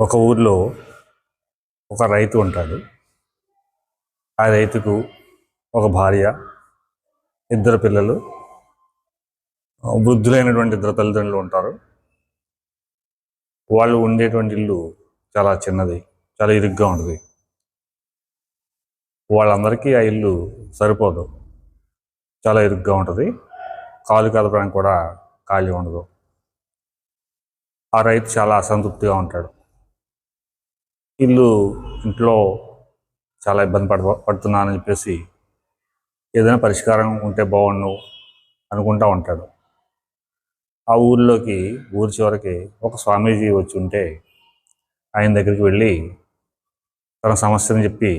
ఒక ఊర్లో ఒక రైతు ఉంటాడు. ఆ రైతుకు ఒక భార్య ఇద్దరు పిల్లలు వృద్ధులైనటువంటి ఇద్దరు తల్లిదండ్రులు ఉంటారు. వాళ్ళు ఉండేటువంటి ఇల్లు చాలా చిన్నది చాలా ఇరుగ్గా ఉంటుంది. వాళ్ళందరికీ ఆ ఇల్లు సరిపోదు. చాలా ఇరుగ్గా ఉంటుంది. కాలు కదపడానికి కూడా ఖాళీ ఉండదు. ఆ రైతు చాలా అసంతృప్తిగా ఉంటాడు. ఇల్లు ఇంట్లో చాలా ఇబ్బంది పడ పడుతున్నానని చెప్పేసి ఏదైనా పరిష్కారం ఉంటే బాగుండు అనుకుంటా ఉంటాడు. ఆ ఊరిలోకి ఊరి చివరికి ఒక స్వామీజీ వచ్చి ఉంటే ఆయన దగ్గరికి వెళ్ళి తన సమస్యను చెప్పి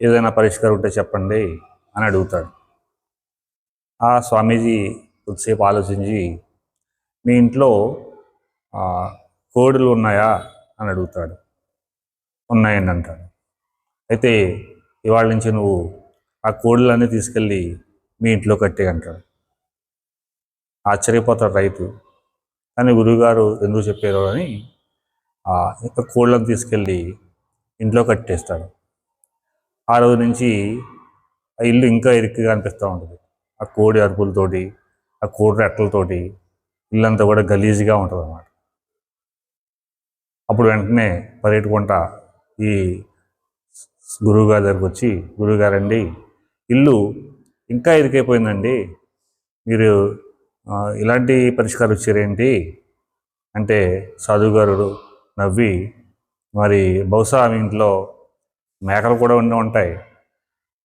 ఏదైనా పరిష్కారం ఉంటే చెప్పండి అని అడుగుతాడు. ఆ స్వామీజీ కొద్దిసేపు ఆలోచించి మీ ఇంట్లో కోడులు ఉన్నాయా అని అడుగుతాడు. ఉన్నాయండి అంటాడు. అయితే ఇవాళ నుంచి నువ్వు ఆ కోడులన్నీ తీసుకెళ్ళి మీ ఇంట్లో కట్టే అంటాడు. ఆశ్చర్యపోతాడు రైతు. కానీ గురువుగారు ఎందుకు చెప్పారు అని ఆ యొక్క కోళ్ళను తీసుకెళ్ళి ఇంట్లో కట్టేస్తాడు. ఆ రోజు నుంచి ఆ ఇల్లు ఇంకా ఇరుక్కుగా అనిపిస్తూ ఉంటుంది. ఆ కోడి అరుపులతోటి ఆ కోడి రెట్టలతోటి ఇల్లంతా కూడా గలీజ్గా ఉంటుంది అన్నమాట అప్పుడు వెంటనే పరిగెట్టుకుంటా ఈ గురువుగారి దగ్గరకు వచ్చి గురువుగారండి ఇల్లు ఇంకా ఇరికైపోయిందండి. మీరు ఇలాంటి పరిష్కారం వచ్చారేంటి అంటే సాధుగారుడు నవ్వి మరి బహుశా మీ ఇంట్లో మేకలు కూడా ఉండి ఉంటాయి.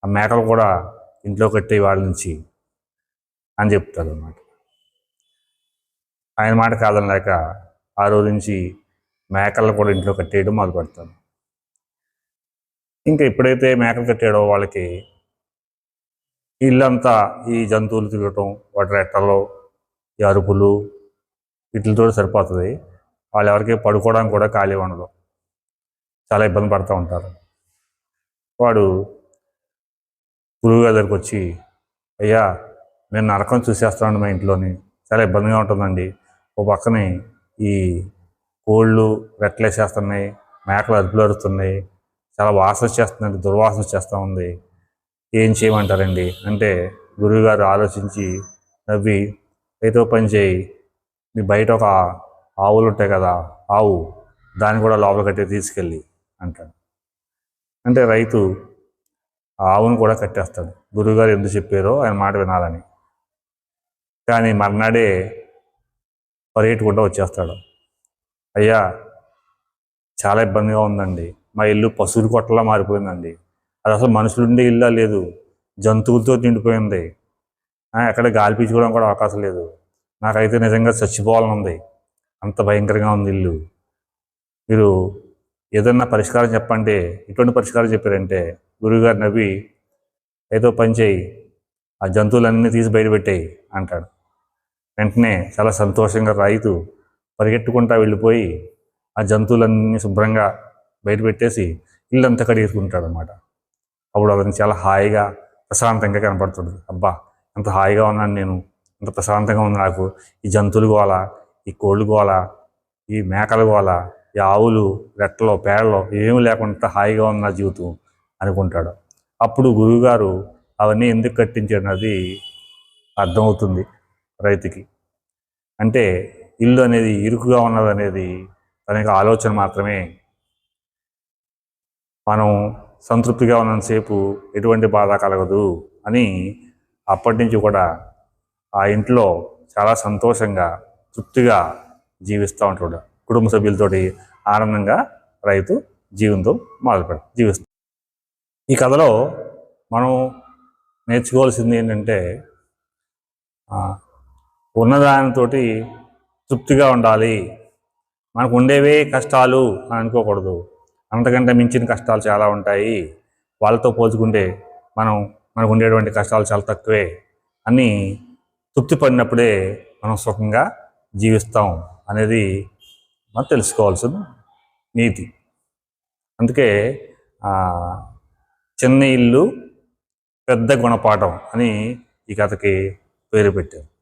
ఆ మేకలు కూడా ఇంట్లో కట్టే వాళ్ళ నుంచి అని చెప్తారు అన్నమాట ఆయన మాట కాదనలేక ఆ రోజు నుంచి మేకలను కూడా ఇంట్లో కట్టేయడం మొదలు పెడతాను ఇంకా ఎప్పుడైతే మేకలు కట్టాడో వాళ్ళకి ఇల్లంతా ఈ జంతువులు తిరగటం వాటి రెట్టలు ఈ అరుపులు వీటితో సరిపోతుంది. వాళ్ళు ఎవరికి పడుకోవడానికి కూడా ఖాళీ ఉండదు చాలా ఇబ్బంది పడుతూ ఉంటారు. వాడు గురువుగారి దగ్గరికి వచ్చి అయ్యా నేను నరకం చూసేస్తున్నాను మా ఇంట్లోని. చాలా ఇబ్బందిగా ఉంటుందండి. ఓ పక్కనే ఈ కోళ్ళు రెట్టలేసేస్తున్నాయి మేకలు అరుపులు అరుస్తున్నాయి. చాలా వాసన వచ్చేస్తుందండి దుర్వాసన చేస్తూ ఉంది. ఏం చేయమంటారండి? అంటే గురువుగారు ఆలోచించి నవ్వి అయితే పని చేయి. మీ బయట ఒక ఆవులు ఉంటాయి కదా ఆవు దాన్ని కూడా లోపల కట్టి తీసుకెళ్ళి అంటాడు. అంటే రైతు ఆవును కూడా కట్టేస్తాడు. గురువుగారు ఎందుకు చెప్పారో ఆయన మాట వినాలని. కానీ మర్నాడే పరిగెట్టుకుంటూ వచ్చేస్తాడు. అయ్యా చాలా ఇబ్బందిగా ఉందండి. మా ఇల్లు పశువుల కొట్టలా మారిపోయిందండి. అది అసలు మనుషులుండే ఇల్లా లేదు. జంతువులతో నిండిపోయింది. ఎక్కడ గాలి పీల్చుకోవడం కూడా అవకాశం లేదు. నాకైతే నిజంగా చచ్చిపోవాలని ఉంది అంత భయంకరంగా ఉంది ఇల్లు. మీరు ఏదన్నా పరిష్కారం చెప్పండి ఎటువంటి పరిష్కారం చెప్పారంటే గురువుగారు నవ్వి ఏదో పని చేయి. ఆ జంతువులన్నీ తీసి బయటపెట్టేయి అంటాడు. వెంటనే చాలా సంతోషంగా రైతు పరిగెట్టుకుంటా వెళ్ళిపోయి ఆ జంతువులన్నీ శుభ్రంగా బయట పెట్టేసి ఇల్లంతా కడిగేసుకుంటాడు అనమాట అప్పుడు అతను చాలా హాయిగా ప్రశాంతంగా కనపడుతుంది. అబ్బా ఎంత హాయిగా ఉన్నాను నేను. ఎంత ప్రశాంతంగా ఉంది నాకు. ఈ జంతువులు గోల ఈ కోళ్ళు గోల ఈ మేకలు గోల ఈ ఆవులు రెట్టలో పేడలో ఏమీ లేకుండా హాయిగా ఉన్న జీవితం అనుకుంటాడు. అప్పుడు గురువుగారు అవన్నీ ఎందుకు కట్టించాడన్నది అర్థమవుతుంది రైతుకి. అంటే ఇల్లు అనేది ఇరుకుగా ఉన్నది అనేది తన యొక్క ఆలోచన మాత్రమే మనం సంతృప్తిగా ఉన్నంతసేపు ఎటువంటి బాధ కలగదు అని అప్పటి నుంచి కూడా ఆ ఇంట్లో చాలా సంతోషంగా తృప్తిగా జీవిస్తూ ఉంటాడు. కుటుంబ సభ్యులతోటి ఆనందంగా రైతు జీవితం మొదలుపెడ జీవిస్తాం ఈ కథలో మనం నేర్చుకోవాల్సింది ఏంటంటే ఆ, ఉన్నదానితోటి తృప్తిగా ఉండాలి. మనకు ఉండేవే కష్టాలు అని అనుకోకూడదు. అంతకంటే మించిన కష్టాలు చాలా ఉంటాయి. వాళ్ళతో పోల్చుకుంటే మనం మనకు ఉండేటువంటి కష్టాలు చాలా తక్కువే. అని తృప్తి పడినప్పుడే మనం సుఖంగా జీవిస్తాం అనేది మనం తెలుసుకోవాల్సిన నీతి. అందుకే చిన్న ఇల్లు పెద్ద గుణపాఠం అని ఈ కథకి పేరు పెట్టారు.